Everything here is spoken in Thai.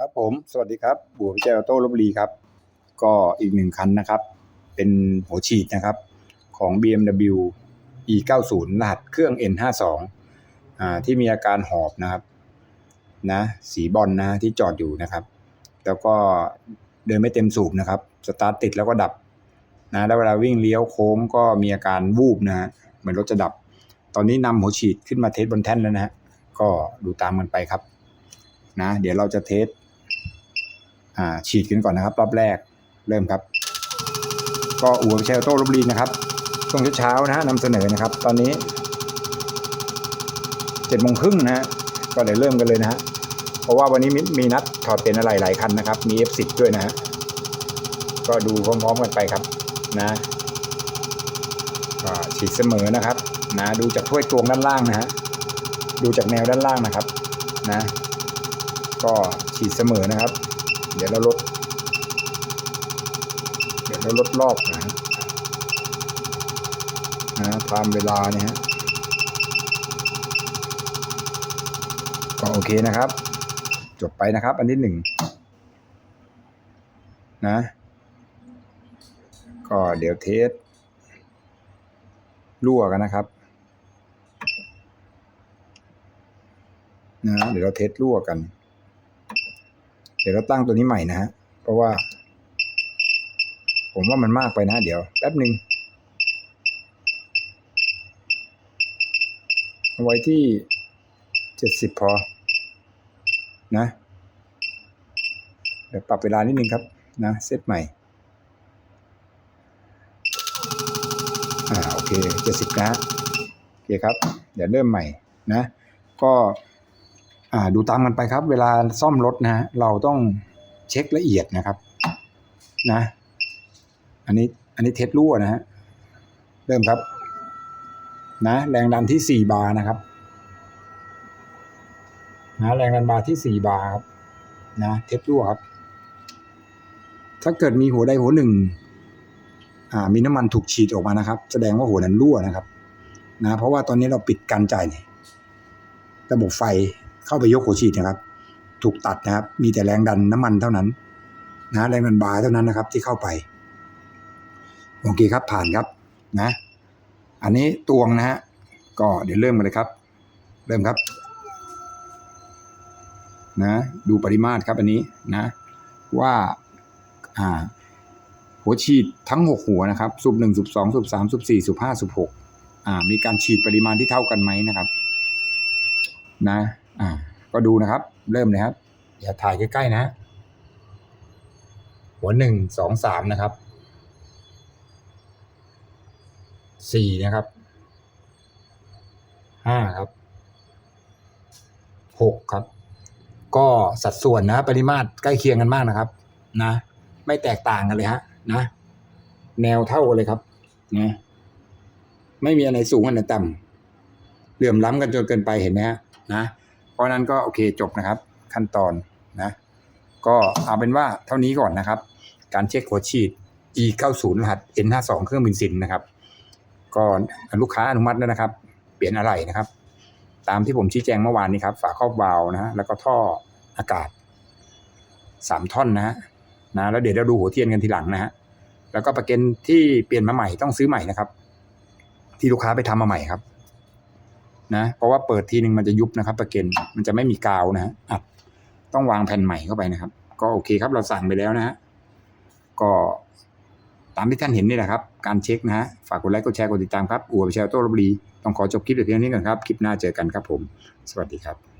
ครับผม สวัสดีครับบัวพิจัยออโต้ลบบุรีครับ ก็อีกหนึ่งคันนะครับ เป็นหัวฉีดนะครับ ของ BMW E90 รหัสเครื่อง N52 อ่าที่มีอาการหอบนะครับ นะ สีบอลนะที่จอดอยู่นะครับ แล้วก็เดินไม่เต็มสูบนะครับ สตาร์ทติดแล้วก็ดับนะแล้วเวลาวิ่งเลี้ยวโค้งก็มีอาการวูบนะฮะเหมือนรถจะดับ ตอนนี้นำหัวฉีดขึ้นมาเทสบนแท่นแล้วนะฮะก็ดูตามกันไปครับนะเดี๋ยวเราจะเทส ฉีดกันก่อนนะครับ รอบแรกเริ่มครับ ก็อู่เชลโต้ลบบุรีนะครับช่วงเช้านะฮะนำเสนอนะครับ ตอนนี้เจ็ดโมงครึ่งนะฮะก็เดี๋ยวเริ่มกันเลยนะฮะเพราะว่าวันนี้มมีนัดถอดเป็นอะไรหลายคันนะครับ มี F10 ด้วยนะฮะก็ดูพร้อมๆกันไปครับนะก็ฉีดเสมอนะครับ นะดูจากถ้วยตวงด้านล่างนะฮะดูจากแนวด้านล่างนะครับ นะ ก็ฉีดเสมอนะครับ เดี๋ยวเราลด เดี๋ยวเราลดรอบนะฮะนะตามเวลาเนี่ยฮะก็โอเคนะครับ จบไปนะครับ อันที่หนึ่งนะ ก็เดี๋ยวเทสรั่วกันนะครับนะเดี๋ยวเราเทสรั่วกัน ดี๋ยวเราตั้งตัวนี้ใหม่นะฮะ เพราะว่า ผมว่ามันมากไปนะเดี๋ยวแป๊บหนึ่งเอาไว้ที่เจ็ดสิบพอ นะ เดี๋ยวปรับเวลานิดนึงครับ นะ เซตใหม่ อ่า โอเคเจ็ดสิบนะ โอเคครับ เดี๋ยวเริ่มใหม่นะ ก็ ดูตามกันไปครับ เวลาซ่อมรถนะฮะเราต้องเช็คละเอียดนะครับ นะ อันนี้อันนี้เทสรั่วนะฮะเริ่มครับ นะ แรงดันที่สี่บาร์นะครับ นะแรงดันบาร์ที่สี่บาร์ครับ นะเทสรั่วครับ ถ้าเกิดมีหัวใดหัวหนึ่ง อ่า มีน้ำมันถูกฉีดออกมานะครับ แสดงว่าหัวนั้นรั่วนะครับ นะ เพราะว่าตอนนี้เราปิดการจ่ายเนี่ยระบบไฟ เข้าไปยกหัวฉีดนะครับ ถูกตัดนะครับ มีแต่แรงดันน้ำมันเท่านั้น นะแรงดันบาร์เท่านั้นนะครับ ที่เข้าไป โอเคครับผ่านครับนะ อันนี้ตวงนะฮะก็เดี๋ยวเริ่มกันเลยครับ เริ่มครับ นะ ดูปริมาตรครับอันนี้นะ ว่าอ่าหัวฉีดทั้งหกหัวนะครับสูบหนึ่งสูบสองสูบสามสูบสี่สูบห้าสูบหกอ่า มีการฉีดปริมาณที่เท่ากันไหมนะครับ นะ อ่า ก็ดูนะครับ เริ่มเลยครับ อย่าถ่ายใกล้ๆนะ หัวหนึ่งสองสามนะครับสี่นะครับห้าครับหกครับ ก็สัดส่วนนะปริมาตรใกล้เคียงกันมากนะครับ นะ ไม่แตกต่างกันเลยฮะ นะ แนวเท่ากันเลยครับนะไม่มีอะไรสูงอันไหนต่ำเหลื่อมล้ำกันจนเกินไปเห็นไหมฮะนะ เพราะนั้นก็โอเคจบนะครับ ขั้นตอนนะ ก็เอาเป็นว่าเท่านี้ก่อนนะครับ การเช็คหัวฉีด E90 รหัส N52 เครื่องบินซินนะครับ ก็ลูกค้าอนุมัติแล้วนะครับ เปลี่ยนอะไรนะครับ ตามที่ผมชี้แจงเมื่อวานนี้ครับ ฝาครอบวาล์วนะฮะแล้วก็ท่ออากาศสามท่อนนะฮะนะแล้วเดี๋ยวเราดูหัวเทียนกันทีหลังนะฮะแล้วก็ประกันที่เปลี่ยนมาใหม่ต้องซื้อใหม่นะครับ ที่ลูกค้าไปทำมาใหม่ครับ นะเพราะว่าเปิดทีหนึ่งมันจะยุบนะครับประกันมันจะไม่มีกาวนะฮะอัดต้องวางแผ่นใหม่เข้าไปนะครับ ก็โอเคครับเราสั่งไปแล้วนะฮะก็ตามที่ท่านเห็นนี่แหละครับ การเช็คนะฮะฝากกดไลค์กดแชร์กดติดตามครับอัวไปแชร์โต้ลบบุรีต้องขอจบคลิปเพียงนี้ก่อนครับ คลิปหน้าเจอกันครับผม สวัสดีครับ